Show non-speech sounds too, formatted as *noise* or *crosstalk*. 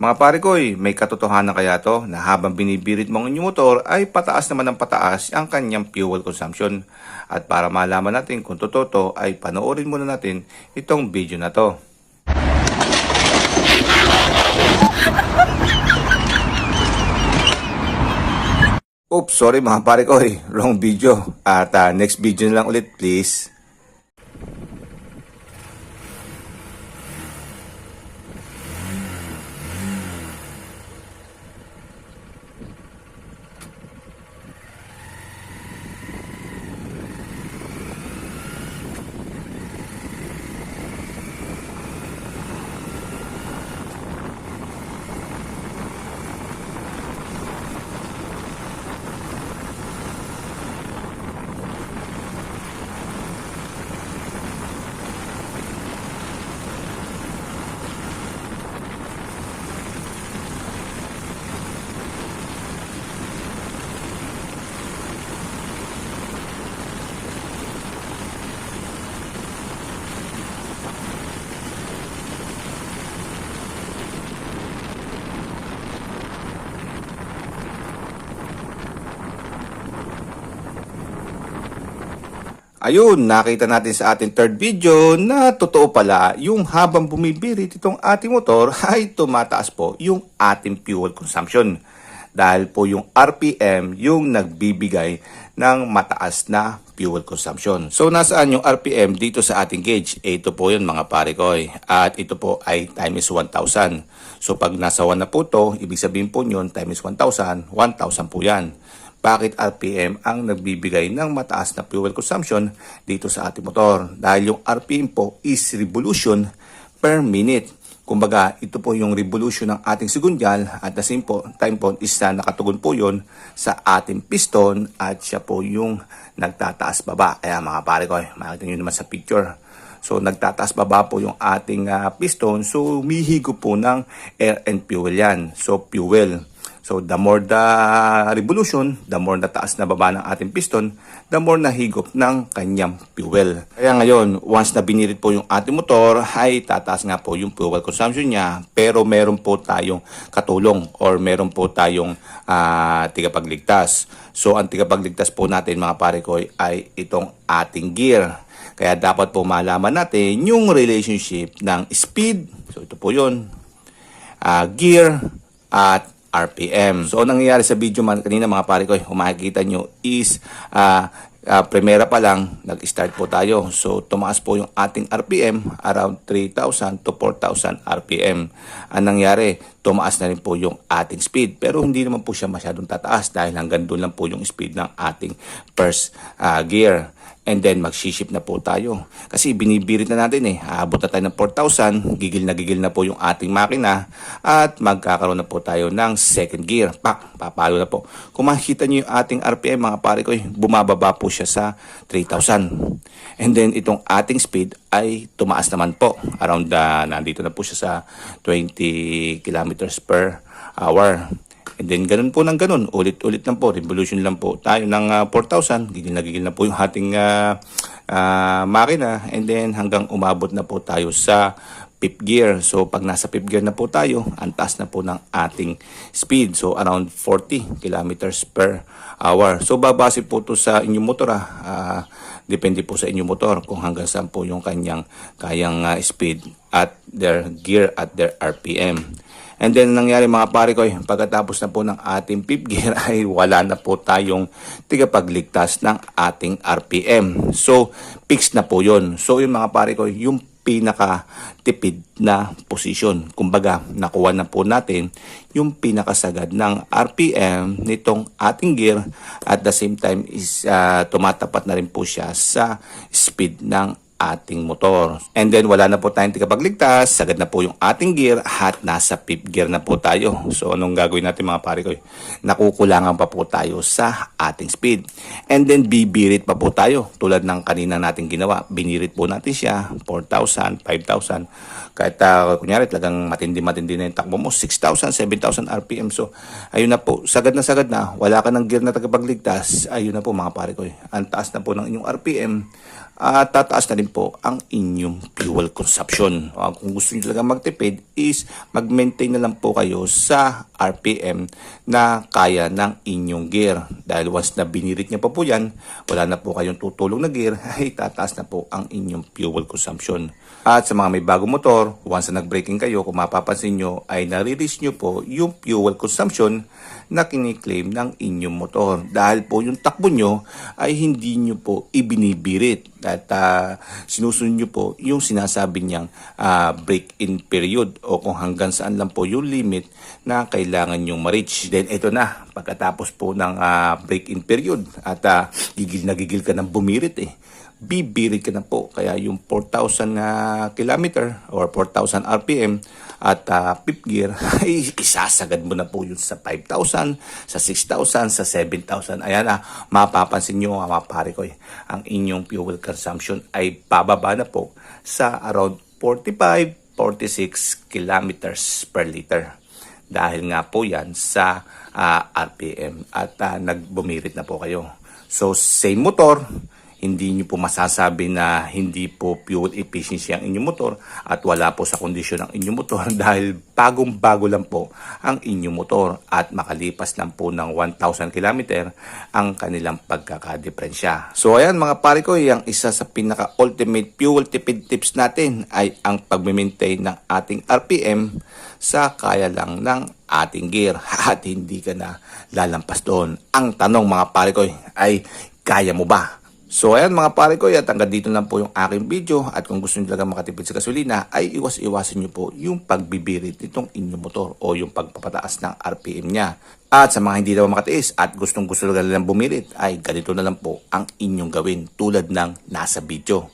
Mga pare ko, may katotohanan kaya to na habang binibirit mo ang inyong motor ay pataas naman ng pataas ang kanyang fuel consumption. At para malaman natin kung totoo to ay panoorin muna natin itong video na to. Oops, sorry mga pare ko, wrong video. At ah, next video na lang ulit please. Ayun, nakita natin sa ating third video na totoo pala yung habang bumibirit itong ating motor *laughs* ay tumataas po yung ating fuel consumption. Dahil po yung RPM yung nagbibigay ng mataas na fuel consumption. So nasaan yung RPM dito sa ating gauge? Eh, Ito po yun mga pare ko. eh. At ito po ay times 1,000. So pag nasa 1 na po to, ibig sabihin po yun times 1,000, 1,000 po yan bakit RPM ang nagbibigay ng mataas na fuel consumption dito sa ating motor. Dahil yung RPM po is revolution per minute. Kumbaga, ito po yung revolution ng ating segundyal at the same po, time po is na nakatugon po yon sa ating piston at siya po yung nagtataas baba. Kaya mga pare ko, makikita nyo naman sa picture. So nagtataas baba po yung ating ah, piston. So umihigo po ng air and fuel yan. So fuel. So the more the revolution, the more na taas na baba ng ating piston, the more nahigop ng kanyang fuel. Kaya ngayon, once na binirit po yung ating motor, ay tataas nga po yung fuel consumption niya, pero meron po tayong katulong or meron po tayong ah, tigapagligtas. So ang tigapagligtas po natin mga pare ko ay itong ating gear. Kaya dapat po malaman natin yung relationship ng speed, so ito po yun, ah, gear at RPM. So, ang nangyayari sa video man kanina mga pare ko, kung makikita nyo is ah ah, primera pa lang, nag-start po tayo. So, tumaas po yung ating RPM around 3,000 to 4,000 RPM. Ang nangyari, tumaas na rin po yung ating speed. Pero hindi naman po siya masyadong tataas dahil hanggang doon lang po yung speed ng ating first ah, gear. And then magsiship na po tayo. Kasi binibirit na natin eh. Aabot na tayo ng 4,000. Gigil na gigil na po yung ating makina. At magkakaroon na po tayo ng second gear. Pak, papalo na po. Kung makikita nyo yung ating RPM mga pare ko, eh, bumababa po siya sa 3,000. And then itong ating speed ay tumaas naman po. Around uh, nandito na po siya sa 20 kilometers per hour. And then ganun po ng ganun, ulit-ulit lang po, revolution lang po tayo ng ah, 4,000, gigil na gigil na po yung ating ah, ah, makina and then hanggang umabot na po tayo sa fifth gear. So pag nasa fifth gear na po tayo, ang taas na po ng ating speed. So around 40 kilometers per hour. So babase po to sa inyong motor ah. Ah, depende po sa inyong motor kung hanggang saan po yung kanyang kayang ah, speed at their gear at their RPM. And then nangyari mga pare ko, eh, pagkatapos na po ng ating fifth gear *laughs* ay wala na po tayong tigapagligtas ng ating RPM. So, fixed na po yon. So, yung mga pare ko, yung pinaka tipid na position. Kumbaga, nakuha na po natin yung pinakasagad ng RPM nitong ating gear at the same time is ah, tumatapat na rin po siya sa speed ng ating motor. And then wala na po tayong tigapagligtas, sagad na po yung ating gear at nasa fifth gear na po tayo. So anong gagawin natin mga pare ko? Nakukulangan pa po tayo sa ating speed. And then bibirit pa po tayo tulad ng kanina nating ginawa. Binirit po natin siya 4,000, 5,000. Kahit uh, kunyari talagang matindi-matindi na yung takbo mo, 6,000, 7,000 RPM. So ayun na po, sagad na sagad na. Wala ka ng gear na tagapagligtas. Ayun na po mga pare ko. Ang taas na po ng inyong RPM at tataas na rin po ang inyong fuel consumption. Ah, kung gusto niyo talaga magtipid is mag-maintain na lang po kayo sa RPM na kaya ng inyong gear. Dahil once na binirit niya pa po yan, wala na po kayong tutulong na gear, *laughs* ay tataas na po ang inyong fuel consumption. At sa mga may bagong motor, once na nag-braking kayo, kung mapapansin nyo, ay nare-reach nyo po yung fuel consumption na kiniklaim ng inyong motor. Dahil po yung takbo nyo ay hindi nyo po ibinibirit. At ah, sinusunod nyo po yung sinasabi niyang ah, break-in period o kung hanggang saan lang po yung limit na kailangan nyong ma-reach. Then ito na, pagkatapos po ng ah, break-in period at ah, gigil na gigil ka ng bumirit eh bibirit ka na po. Kaya yung 4,000 na kilometer or 4,000 RPM at ah, fifth gear *laughs* ay isasagad mo na po yun sa 5,000, sa 6,000, sa 7,000. Ayan na, mapapansin nyo mga pare ko eh, ang inyong fuel consumption ay pababa na po sa around 45, 46 kilometers per liter. Dahil nga po yan sa ah, RPM at ah, nagbumirit na po kayo. So same motor, hindi nyo po masasabi na hindi po fuel efficiency ang inyong motor at wala po sa kondisyon ng inyong motor *laughs* dahil bagong-bago lang po ang inyong motor at makalipas lang po ng 1,000 km ang kanilang pagkakadiferensya. So ayan mga pare ko, yung isa sa pinaka-ultimate fuel tipid tips natin ay ang pag-maintain ng ating RPM sa kaya lang ng ating gear *laughs* at hindi ka na lalampas doon. Ang tanong mga pare ko ay kaya mo ba? So ayan mga pare ko, at hanggang dito lang po yung aking video at kung gusto nyo talaga makatipid sa gasolina ay iwas-iwasan nyo po yung pagbibirit nitong inyong motor o yung pagpapataas ng RPM niya. At sa mga hindi naman makatiis at gustong gusto talaga nilang bumirit ay ganito na lang po ang inyong gawin tulad ng nasa video.